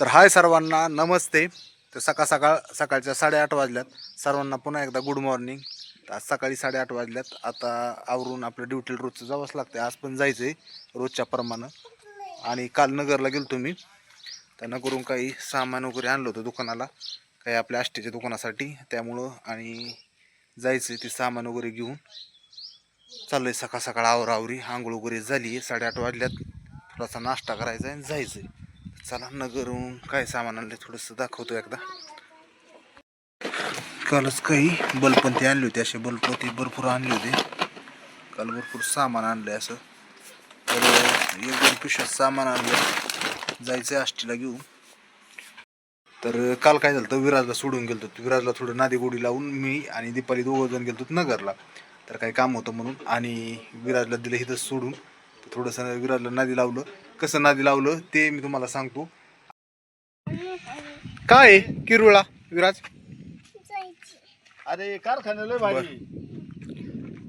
तर हाय सर्वांना नमस्ते. तर सकाळ सकाळ सकाळच्या साडेआठ वाजल्यात. सर्वांना पुन्हा एकदा गुड मॉर्निंग तर आज सकाळी साडेआठ वाजल्यात. आता आवरून आपल्या ड्युटीला रोजचं जावंच लागतं आज पण जायचं आहे रोजच्या प्रमाणे. आणि काल नगरला गेलो तुम्ही तर नगरून काही सामान वगैरे आणलं होतं दुकानाला. काही आपल्या आष्टीच्या दुकानासाठी. त्यामुळं आणि जायचं आहे ते सामान वगैरे घेऊन. चाललं आहे सकाळ सकाळ आवरावरी आंघोळ वगैरे झाली आहे साडेआठ वाजल्यात. थोडासा नाश्ता करायचा आहे आणि जायचं आहे चला नगरून काय सामान आणलं थोडंसं दाखवतो एकदा. कालच काही बल्ब पण ते आणले होते असे बल्ब ते भरपूर आणले होते. काल भरपूर सामान आणलं असं. तर एक दोन पिशव्यात सामान आणलं जायचं आहे आष्टीला घेऊन. तर काल काय झालं तर विराजला सोडून गेलो होतो. विराजला थोडं नादी गोडी लावून मी आणि दीपाली दोघं जण गेलो होतो नगरला. तर काही काम होतं म्हणून आणि विराजला दिलं इथं सोडून. थोडंसं विराजला नादी लावलं. कसं नादी लावलं ते मी तुम्हाला सांगतो. काय आहे किरुळा विराज? अरे कारखान्याला भारी.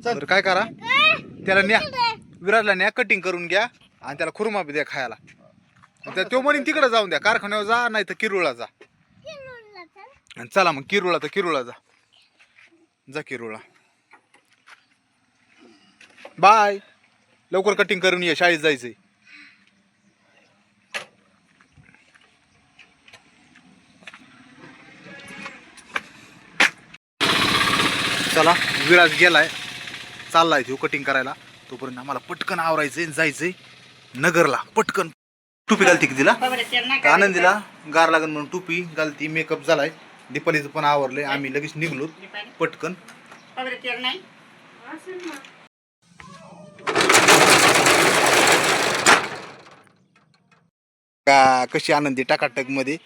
तर काय करा? त्याला न्या. विराजला न्या कटिंग करून घ्या आणि त्याला खुर्मा बी द्या खायला. तर तो म्हणून तिकडे जाऊन द्या कारखान्यावर जा नाही तर किरुळला जा? आणि चला मग किरुळा तर किरुळा जा. जा किरुळा बाय. लवकर कटिंग करून ये शाळेत जायचंय. चला विराज गेलाय. चाललाय तो कटिंग करायला. तोपर्यंत आम्हाला पटकन आवरायचंय जायचंय नगरला. पटकन टोपी घालते की तिला? आनंदीला? गार लागन म्हणून टोपी घालती मेकअप झालाय. दीपालीचं पण आवरलंय. आम्ही लगेच निघलो. पटकन. का कशी आनंदी टाकाटकमध्ये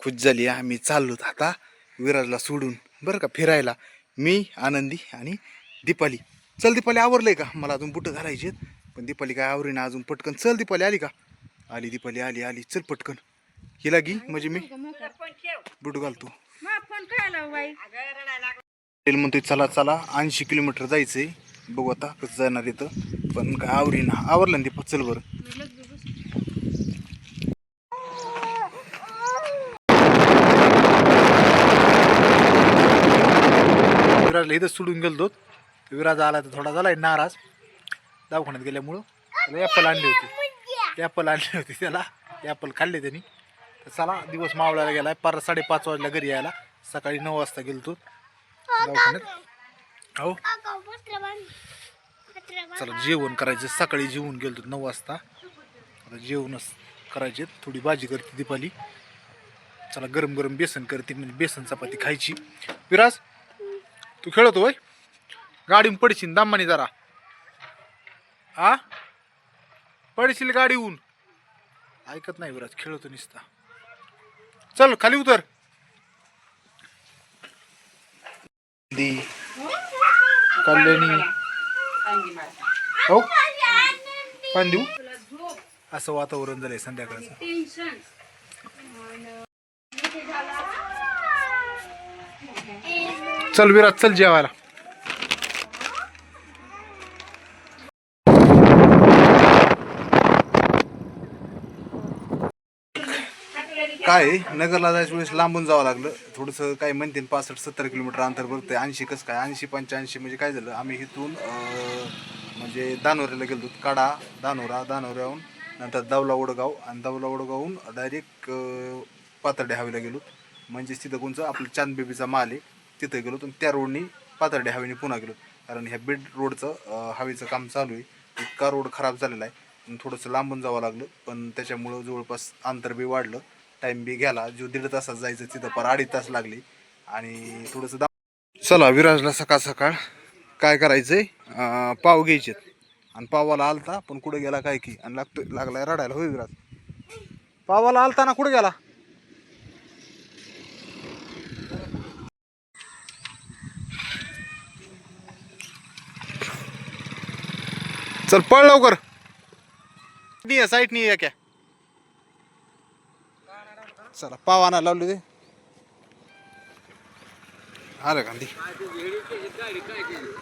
खुश झाली. आम्ही चाललो आता विराजला सोडून. बरं का फिरायला. मी आनंदी आणि दीपाली. चल दीपाली आवरलंय का? मला अजून बुटं घालायचे पण दीपाली काय आवरेना अजून पटकन. चल दीपाली आली का? आली दीपाली आली आली. चल पटकन. हिला गी म्हणजे मी बुट घालतो. म्हणतोय चला चला. ऐंशी किलोमीटर जायचंय. बघू आता कसं जाणार येतं पण काय आवरेना आवरलं ना दीपा चल बरं. विराजला इथं सोडून गेलो विराज आला तर थोडा झालाय नाराज. दवाखान्यात गेल्यामुळं त्याला ॲपल आणली होती. ॲपल आणली होती त्याला. ॲपल खाल्ले त्यांनी. तर चला दिवस मावळायला गेलाय पार साडेपाच वाजला घरी यायला. सकाळी नऊ वाजता गेलो तो दवाखान्यात. हो. चला जेवण करायचं. सकाळी जेवून गेलो नऊ वाजता. आता जेवणच करायचे. थोडी भाजी करते दीपाली. चला गरम गरम बेसन करते. म्हणजे बेसन चपाती खायची. विराज तू खेळतो होय? गाडीहून पडशील दामाने जरा. आ? पडशील गाडीहून. ऐकत नाही विराज खेळतो निसता. चल खाली उतर. दी. कल्याणी. हो. पाणी देऊ. असं वातावरण झालंय संध्याकाळचं. चल विराज चल जेवायला. काय नगरला जायच्या वेळेस लांबून जावं लागलं. थोडंसं काय म्हणते पासष्ट सत्तर किलोमीटर अंतर भरते ऐंशी कसं काय? ऐंशी पंच्याऐंशी म्हणजे काय झालं? आम्ही इथून म्हणजे दानोऱ्याला गेलो काडा दानोरा दानोऱ्याहून नंतर दौला वडगाव. आणि दौला वडगावहून डायरेक्ट पातर्डे हवेला गेलो. म्हणजेच तिथं कोणचं आपलं चांदबेबीचा माल आहे तिथं गेलो तर त्या रोडनी पातर्डे हवेने पुन्हा गेलो कारण ह्या बीड रोडचं हवेचं काम चालू आहे. इतका रोड खराब झालेला आहे आणि थोडंसं लांबून जावं लागलं. पण त्याच्यामुळं जवळपास अंतर बी वाढलं. टाईम बी गेला. जो दीड तासात जायचं तिथं पर अडीच तास लागले. आणि थोडंसं दा चला विराजला सकाळ सकाळ. काय करायचंय? पाव घ्यायचे आणि पावाला आलता पण कुठं गेला काय की? आणि लागतोय लागलाय रडायला. होय विराज? पावाला आलता ना कुठं गेला? चल पळ लवकर. नाही साईट नाही आहे क्या? चला पाव आणा लावले ते आलं गांधी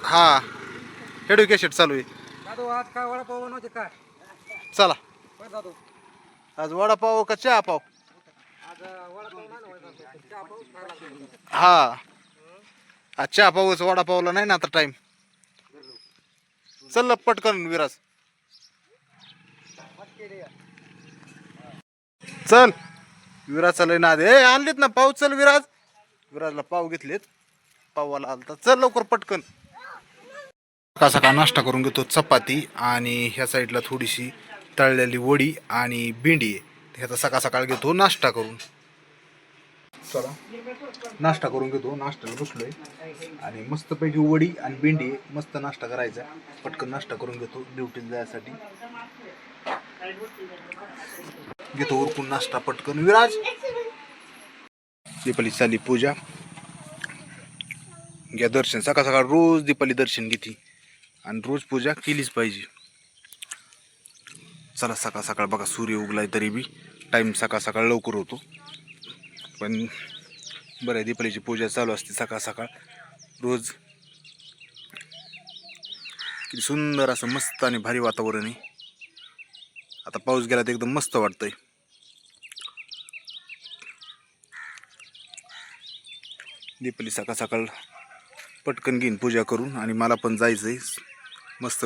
हा. हेडू कॅसेट चालू आहे. दादू आज काय वडापाव बनवते काय? चला. बरं दादू आज वडापाव का चहा पाव? हा. अच्छा पाऊस वडापावला नाही ना आता टाइम चल पटकन विराज. चल. विराज चालय ना ए आणलेत ना पाव चल विराज. विराजला पाव घेतलेत. पावाला आलता. चल लवकर पटकन. सकाळ सकाळ नाश्ता करून घेतो? चपाती आणि ह्या साईडला थोडीशी तळलेली वडी आणि भेंडी आहे. ह्याचा सकाळ सकाळ घेतो नाश्ता करून. चला. नाश्ता करून घेतो. नाश्त्याला बसलोय. आणि मस्तपैकी वडी आणि भेंडी आहे. मस्त नाश्ता करायचा. पटकन नाश्ता करून घेतो ड्युटीला जायसाठी. घेतो उरकून नाश्ता पटकन. विराज! दीपाली चाली पूजा. घ्या दर्शन. सकाळ सकाळ रोज दीपाली दर्शन घेते. आणि रोज पूजा केलीच पाहिजे. चला सकाळ सकाळ बघा सूर्य उगलाय तरी बी. टाईम सकाळ सकाळ लवकर होतो. पण बरं आहे दीपालीची पूजा चालू असते सकाळ सकाळ. रोज किती सुंदर असं मस्त आणि भारी वातावरण आहे. आता पाऊस गेला तर एकदम मस्त वाटतंय. दीपाली सकाळ सकाळ पटकन घेईन पूजा करून आणि मला पण जायचंय. मस्त